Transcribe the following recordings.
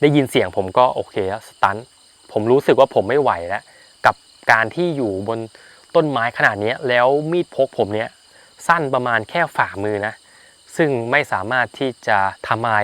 ได้ยินเสียงผมก็โอเคแล้วสตันผมรู้สึกว่าผมไม่ไหวแล้ว กับการที่อยู่บนต้นไม้ขนาดนี้แล้วมีดพกผมเนี้ยสั้นประมาณแค่ฝ่ามือนะ ซึ่งไม่สามารถที่จะทำอะไร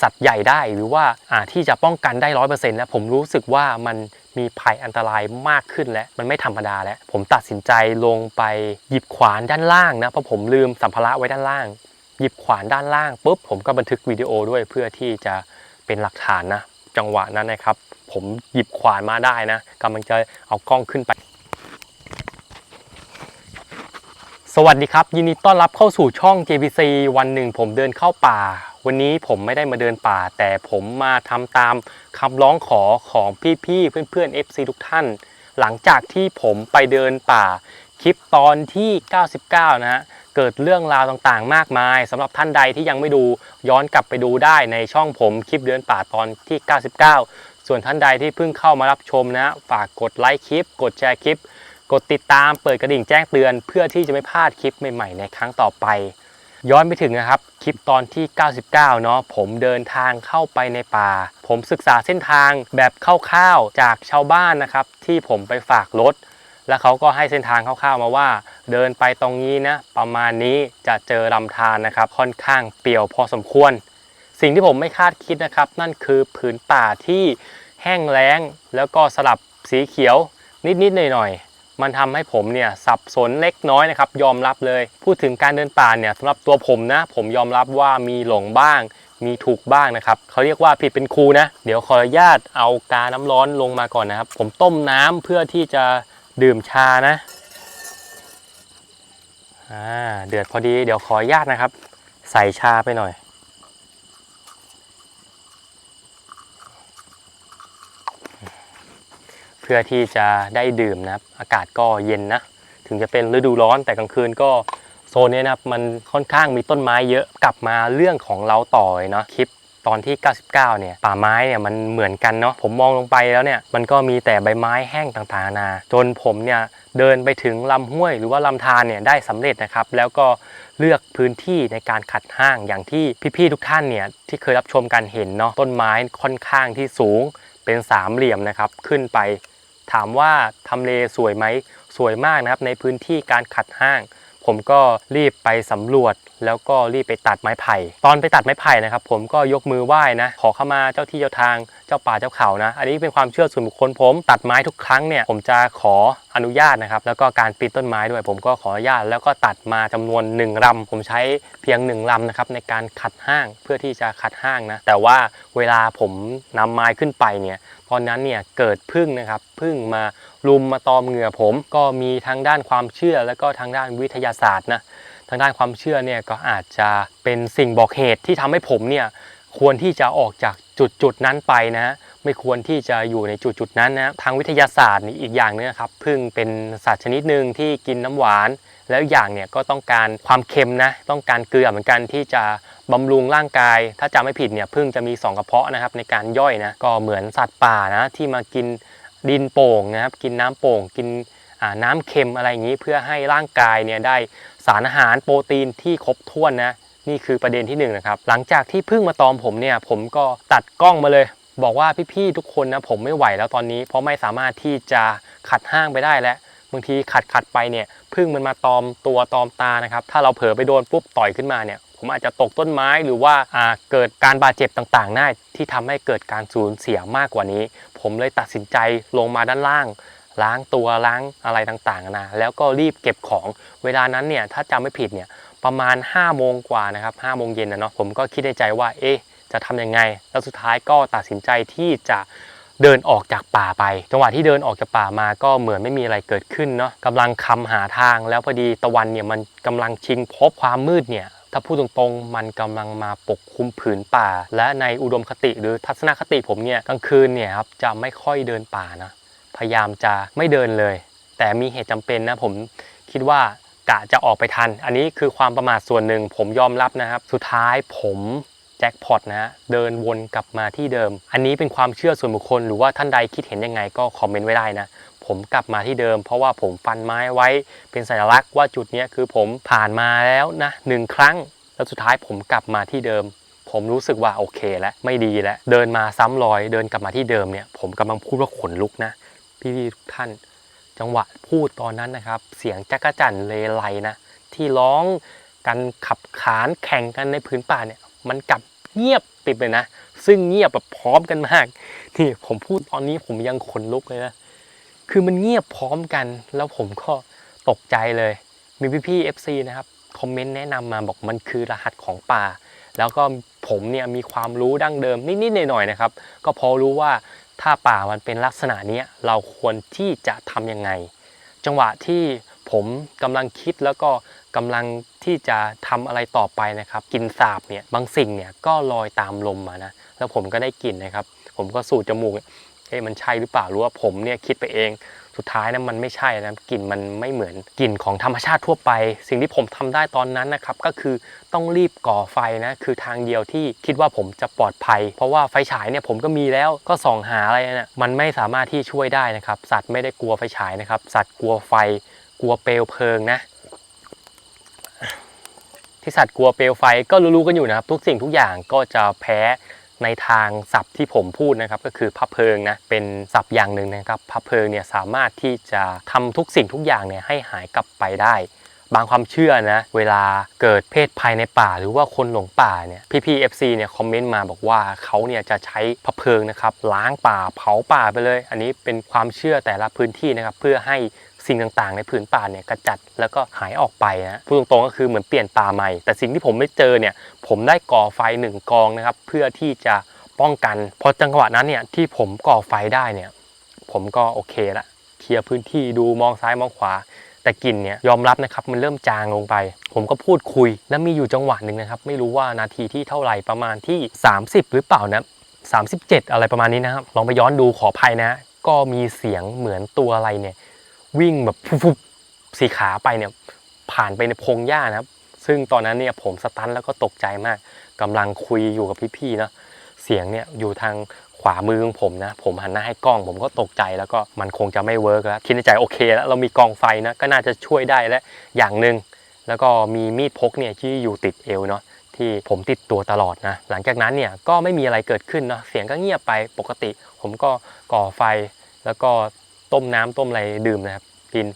สัตว์ใหญ่ได้หรือว่าอ่าที่จะป้องกันได้ร้อยเปอร์เซ็นต์แล้วผมรู้สึกว่ามันมีภัยอันตรายมากขึ้นแล้ว มันไม่ธรรมดาแล้ว ผมตัดสินใจลงไปหยิบขวานด้านล่างนะ เพราะผมลืมสัมภาระไว้ด้านล่าง หยิบขวานด้านล่างปุ๊บผมก็บันทึกวิดีโอด้วยเพื่อที่จะ เป็นหลักฐานนะ จังหวะนั้นนะครับ ผมหยิบขวานมาได้นะกำลังจะเอากล้องขึ้นไป สวัสดีครับ ยินดีต้อนรับเข้าสู่ช่อง JVC วันหนึ่งผมเดินเข้าป่า วันนี้ผมไม่ได้มาเดินป่า แต่ผมมาทำตามคำร้องขอของพี่ๆเพื่อนๆ FC ทุกท่าน หลังจากที่ผมไปเดินป่าคลิปตอนที่ 99 นะฮะ เกิดเรื่องราวต่างๆ มากมายสำหรับท่านใดที่ยังไม่ดูย้อนกลับไปดูได้ในช่องผมคลิปเดินป่าตอนที่ 99 ส่วนท่านใดที่เพิ่งเข้ามารับชมนะ ฝากกดไลค์คลิป กดแชร์คลิป กดติดตามเปิดกระดิ่งแจ้งเตือน เพื่อที่จะไม่พลาดคลิปใหม่ๆ ในครั้งต่อไป ย้อนไปถึงนะครับคลิปตอนที่ 99 เนาะผมเดินทางเข้าไปในป่า ผมศึกษาเส้นทางแบบคร่าวๆจากชาวบ้านนะครับที่ผมไปฝากรถ แล้วเขาก็ให้เส้นทางคร่าวๆมาว่า เดินไปตรงนี้นะ ประมาณนี้จะเจอลำธารนะครับ ค่อนข้างเปี่ยวพอสมควร สิ่งที่ผมไม่คาดคิดนะครับ นั่นคือผืนป่าที่แห้งแล้ง แล้วก็สลับสีเขียวนิดๆหน่อยๆมันทำให้ผมเนี่ยสับสนเล็กน้อยนะครับ ยอมรับเลย พูดถึงการเดินป่าเนี่ยสำหรับตัวผมนะ ผมยอมรับว่ามีหลงบ้างมีถูกบ้างนะครับเขาเรียกว่าผิดเป็นครูนะ เดี๋ยวขออนุญาตเอากาน้ำร้อนลงมาก่อนนะครับ ผมต้มน้ำเพื่อที่จะ ดื่มชานะอ่าเดือดพอดีเดี๋ยวขออนุญาตนะครับ ใส่ชาไปหน่อย เพื่อที่จะได้ดื่มนะครับอากาศก็เย็นนะ ถึงจะเป็นฤดูร้อนแต่กลางคืนก็โซนเนี้ยนะครับมันค่อนข้างมีต้นไม้เยอะกลับมาเรื่องของเราต่อยเนาะคลิป ตอนที่ 99 เนี่ยป่าไม้เนี่ยมันเหมือนกันเนาะผมมองลงไปแล้วเนี่ยมันก็มีแต่ใบไม้แห้งต่างๆนานาจนผมเนี่ยเดินไปถึงลำห้วยหรือว่าลำธารเนี่ยได้สำเร็จนะครับ แล้วก็เลือกพื้นที่ในการขัดห้างอย่างที่พี่ๆทุกท่านเนี่ยที่เคยรับชมกันเห็นเนาะต้นไม้ค่อนข้างที่สูงเป็นสามเหลี่ยมนะครับขึ้นไป ถามว่าทำเลสวยไหมสวยมากนะครับในพื้นที่การขัดห้าง ผมก็รีบไปสำรวจ แล้วก็รีบไปตัดไม้ไผ่ ตอนไปตัดไม้ไผ่นะครับ ผมก็ยกมือไหว้นะ ขอเข้ามาเจ้าที่เจ้าทางเจ้าป่าเจ้าเขานะ อันนี้เป็นความเชื่อส่วนบุคคลผม ตัดไม้ทุกครั้งเนี่ยผมจะขออนุญาตนะครับ แล้วก็การปีนต้นไม้ด้วย ผมก็ขออนุญาต แล้วก็ตัดมาจำนวน 1ลำผมใช้เพียง 1ลำนะครับในการขัดห้างเพื่อที่จะขัดห้างนะแต่ว่าเวลาผมนำไม้ขึ้นไปเนี่ยตอนนั้นเนี่ยเกิดพึ่งนะครับพึ่งมารุมมาตอมเหงื่อผม ก็มีทั้งด้านความเชื่อแล้วก็ทางด้านวิทยาศาสตร์นะทางด้านความเชื่อเนี่ยก็อาจจะเป็นสิ่งบอกเหตุที่ทำให้ผมเนี่ยควรที่จะออกจากจุดจุดนั้นไปนะไม่ควรที่จะอยู่ในจุดจุดนั้นนะทางวิทยาศาสตร์นี่อีกอย่างหนึงนะครับพึ่งเป็นสัตว์ชนิดหนึ่งที่กินน้ำหวาน แล้วอย่างเนี่ยก็ต้องการความเค็มนะ ต้องการเกลือเหมือนกันที่จะบำรุงร่างกาย ถ้าจำไม่ผิดเนี่ยพึ่งจะมีสองกระเพาะนะครับในการย่อยนะ ก็เหมือนสัตว์ป่านะที่มากินดินโป่งนะครับ กินน้ำโป่ง กินน้ำเค็มอะไรอย่างนี้ เพื่อให้ร่างกายเนี่ยได้สารอาหารโปรตีนที่ครบถ้วนนะ นี่คือประเด็นที่หนึ่งนะครับ หลังจากที่พึ่งมาตอมผมเนี่ย ผมก็ตัดกล้องมาเลยบอกว่าพี่ๆทุกคนนะผมไม่ไหวแล้วตอนนี้ เพราะไม่สามารถที่จะขัดห้างไปได้แล้ว บางทีขัดขัดไปเนี่ยพึ่งมันมาตอมตัวตอมตานะครับถ้าเราเผลอไปโดนปุ๊บต่อยขึ้นมาเนี่ยผมอาจจะตกต้นไม้หรือว่าอ่าเกิดการบาดเจ็บต่างๆได้ที่ทำให้เกิดการสูญเสียมากกว่านี้ ผมเลยตัดสินใจลงมาด้านล่าง ล้างตัวล้างอะไรต่างๆนะแล้วก็รีบเก็บของเวลานั้นเนี่ยถ้าจำไม่ผิดเนี่ยประมาณ5โมงกว่านะครับ5โมงเย็นนะเนาะผมก็คิดในใจว่าเอ๊ะจะทำยังไง แล้วสุดท้ายก็ตัดสินใจที่จะ เดินออกจากป่าไป จังหวะที่เดินออกจากป่ามาก็เหมือนไม่มีอะไรเกิดขึ้นเนาะกำลังคำหาทางแล้วพอดีตะวันเนี่ยมันกำลังชิงพบความมืดเนี่ยถ้าพูดตรงๆ มันกำลังมาปกคลุมผืนป่า และในอุดมคติหรือทัศนคติผมเนี่ยกลางคืนเนี่ยครับจะไม่ค่อยเดินป่านะพยายามจะไม่เดินเลย แต่มีเหตุจำเป็นนะผมคิดว่ากะจะออกไปทัน อันนี้คือความประมาทส่วนหนึ่งผมยอมรับนะครับ สุดท้ายผม จ็คพอตนะฮะเดินวนกลับมาที่เดิม อันนี้เป็นความเชื่อส่วนบุคคล หรือว่าท่านใดคิดเห็นยังไงก็คอมเมนต์ไว้ได้นะ ผมกลับมาที่เดิม เพราะว่าผมฟันไม้ไว้เป็นสัญลักษณ์ว่าจุดนี้คือผมผ่านมาแล้วนะหนึ่งครั้ง แล้วสุดท้ายผมกลับมาที่เดิมผผมรู้สึกว่าโอเคแล้วไม่ดีแล้วเดินมาซ้ำรอย เดินกลับมาที่เดิมเนี่ยผมกำลังพูดว่าขนลุกนะพี่ๆทุกท่านจังหวะพูดตอนนั้นนะครับ เสียงจักรจั่นเลไลนะที่ร้องกันขับขานแข่งกันในพื้นป่าเนี่ยมันกลับ เงียบปิดเลยนะ ซึ่งเงียบแบบพร้อมกันมากนี่ผมพูดตอนนี้ผมยังขนลุกเลยนะคือมันเงียบพร้อมกัน แล้วผมก็ตกใจเลย มีพี่ๆ FC นะครับคอมเมนต์แนะนำมาบอกมันคือรหัสของป่า แล้วก็ผมเนี่ยมีความรู้ดั้งเดิมนิดๆหน่อยๆนะครับ ก็พอรู้ว่าถ้าป่ามันเป็นลักษณะนี้เราควรที่จะทำยังไง จังหวะที่ผมกำลังคิดแล้วก็ กำลังที่จะทำอะไรต่อไปนะครับกินสาบเนี่ยบางสิ่งเนี่ยก็ลอยตามลมมานะแล้วผมก็ได้กลิ่นนะครับ ผมก็สูดจมูกเอ๊ะมันใช่หรือเปล่าหรือว่าผมเนี่ยคิดไปเองสุดท้ายนะมันไม่ใช่นะกลิ่นมันไม่เหมือนกลิ่นของธรรมชาติทั่วไป สิ่งที่ผมทำได้ตอนนั้นนะครับก็คือต้องรีบก่อไฟนะคือทางเดียวที่คิดว่าผมจะปลอดภัย เพราะว่าไฟฉายเนี่ยผมก็มีแล้วก็ส่องหาอะไรนะมันไม่สามารถที่ช่วยได้นะครับ สัตว์ไม่ได้กลัวไฟฉายนะครับ สัตว์กลัวไฟกลัวเปลวเพลิงนะ ที่สัตว์กลัวเปลวไฟก็รู้ๆกันอยู่นะครับ ทุกสิ่งทุกอย่างก็จะแพ้ในทางศัพท์ที่ผมพูดนะครับก็คือพับเพลิงนะเป็นศัพท์อย่างหนึ่งนะครับพับเพลิงเนี่ยสามารถที่จะทำทุกสิ่งทุกอย่างเนี่ยให้หายกลับไปได้ บางความเชื่อนะเวลาเกิดเพศภัยในป่า หรือว่าคนหลงป่าเนี่ยพี่ๆ FC เนี่ยคอมเมนต์มาบอกว่าเขาเนี่ยจะใช้พับเพลิงนะครับล้างป่าเผาป่าไปเลย อันนี้เป็นความเชื่อแต่ละพื้นที่นะครับเพื่อให้ สิ่งต่างๆ ในผืนป่าเนี่ยกระจัดแล้วก็หายออกไปนะพูดตรงๆก็คือเหมือนเปลี่ยนป่าใหม่ แต่สิ่งที่ผมไม่เจอเนี่ยผมได้ก่อไฟหนึ่งกองนะครับ เพื่อที่จะป้องกันพอจังหวะนั้นเนี่ยที่ผมก่อไฟได้เนี่ย ผมก็โอเคละเคลียร์พื้นที่ดูมองซ้ายมองขวา แต่กลิ่นเนี่ยยอมรับนะครับมันเริ่มจางลงไป ผมก็พูดคุยแล้วมีอยู่จังหวะหนึ่งนะครับ ไม่รู้ว่านาทีที่เท่าไหร่ประมาณที่ 30 หรือเปล่านะ37 อะไรประมาณนี้นะครับลองไปย้อนดูขออภัยนะ ก็มีเสียงเหมือนตัวอะไรเนี่ย วิ่งแบบฟุบสีขาไปเนี่ยผ่านไปในพงหญ้านะครับ ซึ่งตอนนั้นเนี่ยผมสตันแล้วก็ตกใจมากกำลังคุยอยู่กับพี่ๆเนาะเสียงเนี่ยอยู่ทางขวามือของผมนะ ผมหันหน้าให้กล้อง ผมก็ตกใจแล้วก็มันคงจะไม่เวิร์กแล้วคิดในใจโอเคแล้วเรามีกองไฟนะก็น่าจะช่วยได้และอย่างหนึ่งแล้วก็มีมีดพกเนี่ยที่อยู่ติดเอวเนาะที่ผมติดตัวตลอดนะ หลังจากนั้นเนี่ยก็ไม่มีอะไรเกิดขึ้นเนาะเสียงก็เงียบไปปกติ ผมก็ก่อไฟแล้วก็ ต้มน้ำต้มอะไรดื่มนะครับกิน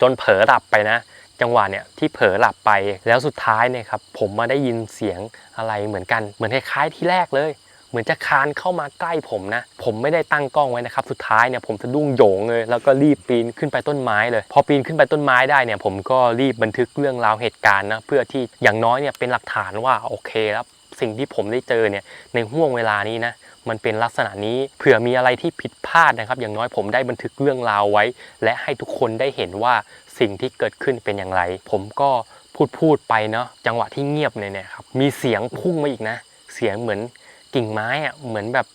จนเผลอหลับไปนะ จังหวะเนี่ยที่เผลอหลับไปแล้วสุดท้ายเนี่ยครับผมมาได้ยินเสียงอะไรเหมือนกันเหมือนคล้ายๆที่แรกเลยเหมือนจะคานเข้ามาใกล้ผมนะ ผมไม่ได้ตั้งกล้องไว้นะครับ สุดท้ายเนี่ยผมสะดุ้งโยงเลย แล้วก็รีบปีนขึ้นไปต้นไม้เลย พอปีนขึ้นไปต้นไม้ได้เนี่ย ผมก็รีบบันทึกเรื่องราวเหตุการณ์นะ เพื่อที่อย่างน้อยเนี่ยเป็นหลักฐานว่าโอเคแล้วสิ่งที่ผมได้เจอเนี่ยในห่วงเวลานี้นะ มันเป็นลักษณะนี้เผื่อมีอะไรที่ผิดพลาดนะครับ อย่างน้อยผมได้บันทึกเรื่องราวไว้ และให้ทุกคนได้เห็นว่าสิ่งที่เกิดขึ้นเป็นอย่างไร ผมก็พูดพูดไปเนาะจังหวะที่เงียบเนี่ยเนี่ยครับมีเสียงพุ่งมาอีกนะ เสียงเหมือนกิ่งไม้อะเหมือนแบบ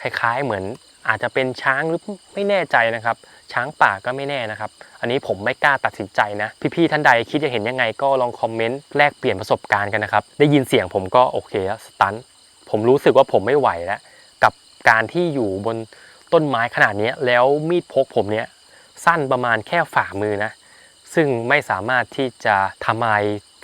คล้ายๆเหมือนอาจจะเป็นช้างหรือไม่แน่ใจนะครับ ช้างป่าก็ไม่แน่นะครับ อันนี้ผมไม่กล้าตัดสินใจนะ พี่ๆท่านใดคิดจะเห็นยังไงก็ลองคอมเมนต์แลกเปลี่ยนประสบการณ์กันนะครับ ได้ยินเสียงผมก็โอเคแล้วสตัน ผมรู้สึกว่าผมไม่ไหวแล้ว กับการที่อยู่บนต้นไม้ขนาดนี้แล้วมีดพกผมเนี้ยสั้นประมาณแค่ฝ่ามือนะ ซึ่งไม่สามารถที่จะทำอะไร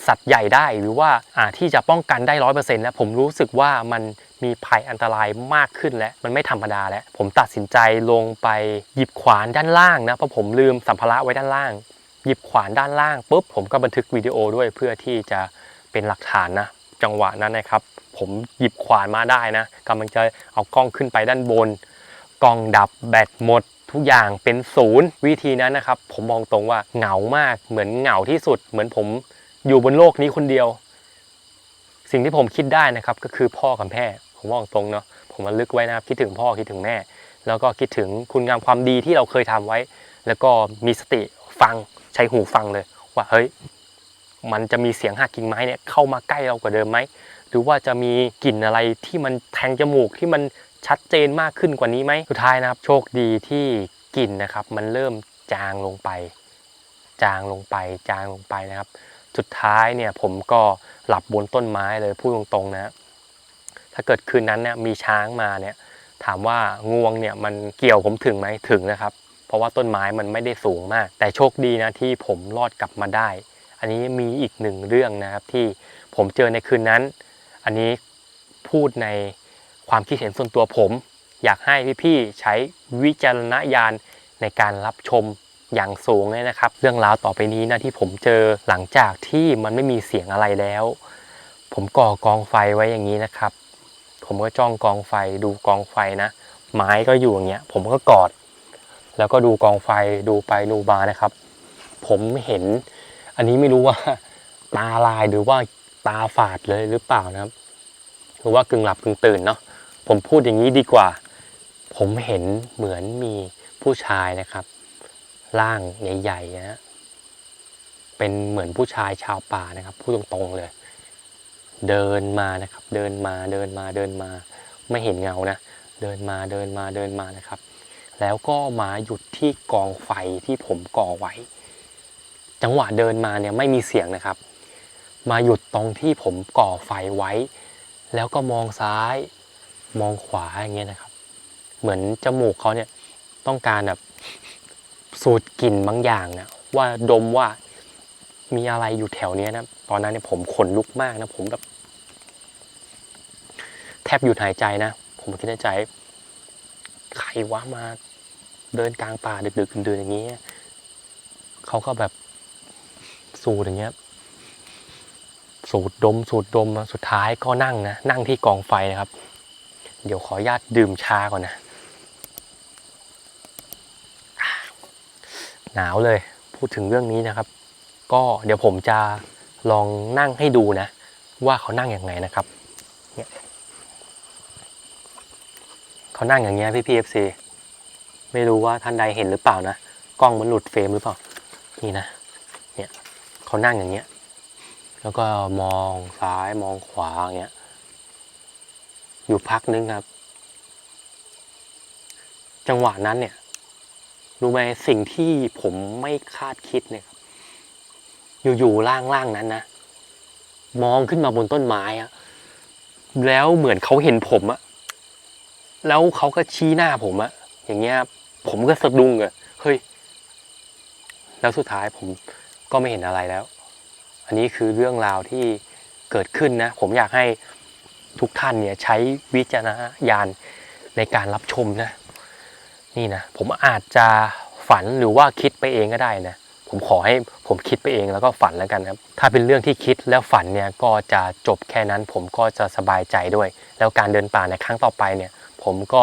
สัตว์ใหญ่ได้หรือว่าอาที่จะป้องกันได้ร้อยเปอร์เซ็นต์แล้วผมรู้สึกว่ามันมีภัยอันตรายมากขึ้นแล้วมันไม่ธรรมดาแล้ว ผมตัดสินใจลงไปหยิบขวานด้านล่างนะเพราะผมลืมสัมภาระไว้ด้านล่าง หยิบขวานด้านล่างปุ๊บผมก็บันทึกวิดีโอด้วยเพื่อที่จะเป็นหลักฐานนะ จังหวะนั้นนะครับ ผมหยิบขวานมาได้นะกำลังจะเอากล้องขึ้นไปด้านบน กล้องดับแบตหมดทุกอย่างเป็นศูนย์วิธีนั้นนะครับ ผมมองตรงว่าเหงามากเหมือนเหงาที่สุด เหมือนผมอยู่บนโลกนี้คนเดียว สิ่งที่ผมคิดได้นะครับก็คือพ่อกับแม่ผมมองตรงเนาะผมมาลึกไว้นะครับคิดถึงพ่อคิดถึงแม่ แล้วก็คิดถึงคุณงามความดีที่เราเคยทำไว้ แล้วก็มีสติฟังใช้หูฟังเลยว่าเฮ้ย มันจะมีเสียงหักกิ่งไม้เนี่ยเข้ามาใกล้เรากว่าเดิมไหมหรือว่าจะมีกลิ่นอะไรที่มันแทงจมูกที่มันชัดเจนมากขึ้นกว่านี้ไหมสุดท้ายนะครับ โชคดีที่กลิ่นนะครับ มันเริ่มจางลงไป จางลงไป จางลงไปนะครับ สุดท้ายเนี่ยผมก็หลับบนต้นไม้เลยพูดตรงๆนะ ถ้าเกิดคืนนั้นเนี่ยมีช้างมาเนี่ย ถามว่างวงเนี่ยมันเกี่ยวผมถึงไหมถึงนะครับ เพราะว่าต้นไม้มันไม่ได้สูงมาก แต่โชคดีนะที่ผมรอดกลับมาได้ อันนี้มีอีกหนึ่งเรื่องนะครับที่ผมเจอในคืนนั้น อันนี้พูดในความคิดเห็นส่วนตัวผม อยากให้พี่ๆใช้วิจารณญาณในการรับชมอย่างสูงเลยนะครับ เรื่องราวต่อไปนี้นะที่ผมเจอหลังจากที่มันไม่มีเสียงอะไรแล้ว ผมก่อกองไฟไว้อย่างนี้นะครับ ผมก็จ้องกองไฟดูกองไฟนะ ไม้ก็อยู่อย่างเงี้ย ผมก็กอด แล้วก็ดูกองไฟดูไปดูมานะครับ ผมเห็น อันนี้ไม่รู้ว่าตาลายหรือว่าตาฝาดเลยหรือเปล่านะครับหรือว่ากึ่งหลับกึ่งตื่นเนาะผมพูดอย่างนี้ดีกว่า ผมเห็นเหมือนมีผู้ชายนะครับ ร่างใหญ่ๆนะฮะเป็นเหมือนผู้ชายชาวป่านะครับพูดตรงๆเลย เดินมานะครับ เดินมาเดินมาเดินมา ไม่เห็นเงานะเดินมาเดินมาเดินมานะครับ แล้วก็มาหยุดที่กองไฟที่ผมก่อไว้ จังหวะเดินมาเนี่ยไม่มีเสียงนะครับ มาหยุดตรงที่ผมก่อไฟไว้ แล้วก็มองซ้าย มองขวาอย่างเงี้ยนะครับ เหมือนจมูกเขาเนี่ยต้องการแบบสูดกลิ่นบางอย่างนะว่าดมว่ามีอะไรอยู่แถวเนี้ยนะตอนนั้นเนี่ยผมขนลุกมากนะผมแบบแทบหยุดหายใจนะ ผมคิดในใจ ใครวะมาเดินกลางป่าดึกๆดื่นๆอย่างนี้เขาก็แบบ สูดอย่างเงี้ย สูดดม สูดดมสุดท้ายก็นั่งนะ นั่งที่กองไฟนะครับ เดี๋ยวขออนุญาตดื่มชาก่อนนะ หนาวเลย พูดถึงเรื่องนี้นะครับ ก็เดี๋ยวผมจะลองนั่งให้ดูนะ ว่าเขานั่งอย่างไงนะครับเนี่ยเขานั่งอย่างเงี้ยพี่พีเอฟซีไม่รู้ว่าท่านใดเห็นหรือเปล่านะ กล้องมันหลุดเฟรมหรือเปล่า นี่นะ เขานั่งอย่างเงี้ย แล้วก็มองซ้ายมองขวาอย่างเงี้ย อยู่พักนึงครับ จังหวะนั้นเนี่ย รู้ไหมสิ่งที่ผมไม่คาดคิดเนี่ยครับอยู่ๆล่างๆนั้นนะมองขึ้นมาบนต้นไม้อะแล้วเหมือนเขาเห็นผมอะแล้วเขาก็ชี้หน้าผมอะอย่างเงี้ย ผมก็สะดุ้งอะเฮ้ย แล้วสุดท้ายผม ก็ไม่เห็นอะไรแล้ว อันนี้คือเรื่องราวที่เกิดขึ้นนะ ผมอยากให้ทุกท่านเนี่ยใช้วิจารณญาณในการรับชมนะ นี่นะ ผมอาจจะฝันหรือว่าคิดไปเองก็ได้นะ ผมขอให้ผมคิดไปเองแล้วก็ฝันแล้วกันครับ ถ้าเป็นเรื่องที่คิดแล้วฝันเนี่ยก็จะจบแค่นั้น ผมก็จะสบายใจด้วย แล้วการเดินป่าในครั้งต่อไปเนี่ย ผมก็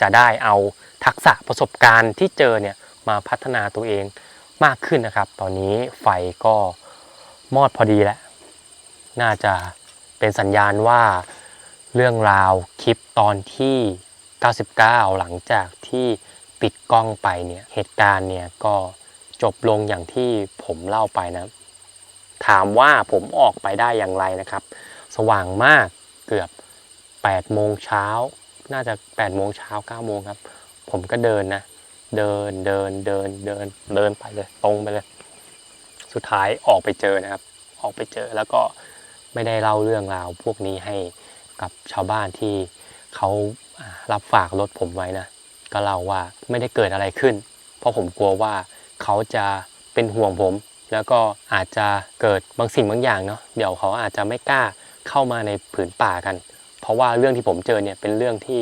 จะได้เอาทักษะประสบการณ์ที่เจอเนี่ยมาพัฒนาตัวเอง มากขึ้นนะครับ ตอนนี้ไฟก็มอดพอดีแล้ว น่าจะเป็นสัญญาณว่าเรื่องราวคลิปตอนที่ 99 หลังจากที่ปิดกล้องไปเนี่ย เหตุการณ์เนี่ยก็จบลงอย่างที่ผมเล่าไปนะ ถามว่าผมออกไปได้อย่างไรนะครับ สว่างมากเกือบ8โมงเช้า น่าจะ8โมงเช้า9โมงครับ ผมก็เดินนะ เดินเดินเดินเดินเดินไปเลยตรงไปเลย สุดท้ายออกไปเจอนะครับ ออกไปเจอแล้วก็ไม่ได้เล่าเรื่องราวพวกนี้ให้กับชาวบ้านที่เขารับฝากรถผมไว้นะก็เล่าว่าไม่ได้เกิดอะไรขึ้น เพราะผมกลัวว่าเขาจะเป็นห่วงผม แล้วก็อาจจะเกิดบางสิ่งบางอย่างเนาะเดี๋ยวเขาอาจจะไม่กล้าเข้ามาในผืนป่ากัน เพราะว่าเรื่องที่ผมเจอเนี่ยเป็นเรื่องที่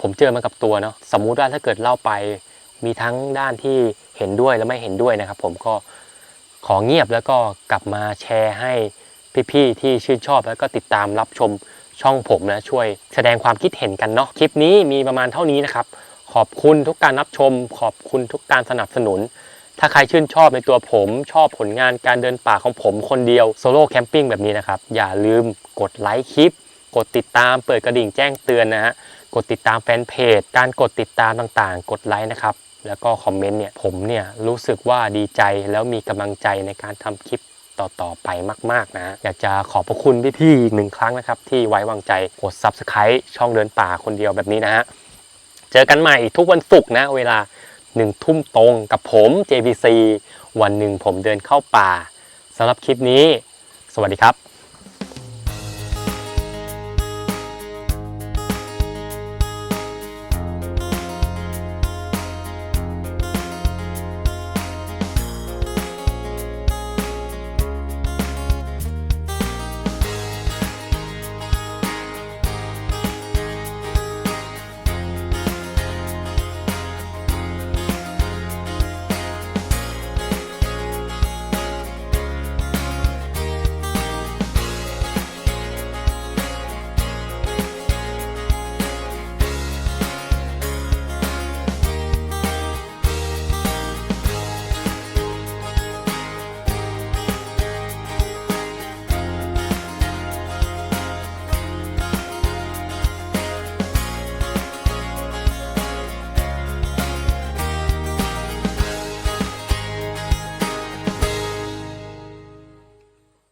ผมเจอมากับตัวเนาะสมมุติว่าถ้าเกิดเล่าไป มีทั้งด้านที่เห็นด้วยและไม่เห็นด้วยนะครับ ผมก็ขอเงียบแล้วก็กลับมาแชร์ให้พี่ๆที่ชื่นชอบแล้วก็ติดตามรับชมช่องผมนะช่วยแสดงความคิดเห็นกันเนาะคลิปนี้มีประมาณเท่านี้นะครับ ขอบคุณทุกการรับชม ขอบคุณทุกการสนับสนุน ถ้าใครชื่นชอบในตัวผม ชอบผลงานการเดินป่าของผมคนเดียวโซโล่แคมปิ้งแบบนี้นะครับ อย่าลืมกดไลค์คลิป กดติดตามเปิดกระดิ่งแจ้งเตือนนะฮะกดติดตามแฟนเพจ การกดติดตามต่างๆ กดไลค์นะครับ แล้วก็คอมเมนต์เนี่ยผมเนี่ยรู้สึกว่าดีใจแล้วมีกำลังใจในการทำคลิปต่อ ๆ ไปมาก ๆ นะ อยากจะขอบพระคุณพี่ๆอีกหนึ่งครั้งนะครับ ที่ไว้วางใจกด Subscribe ช่องเดินป่าคนเดียวแบบนี้นะฮะ เจอกันใหม่ทุกวันศุกร์นะ เวลาหนึ่งทุ่มตรงกับผม JBC วันหนึ่งผมเดินเข้าป่าสำหรับคลิปนี้ สวัสดีครับ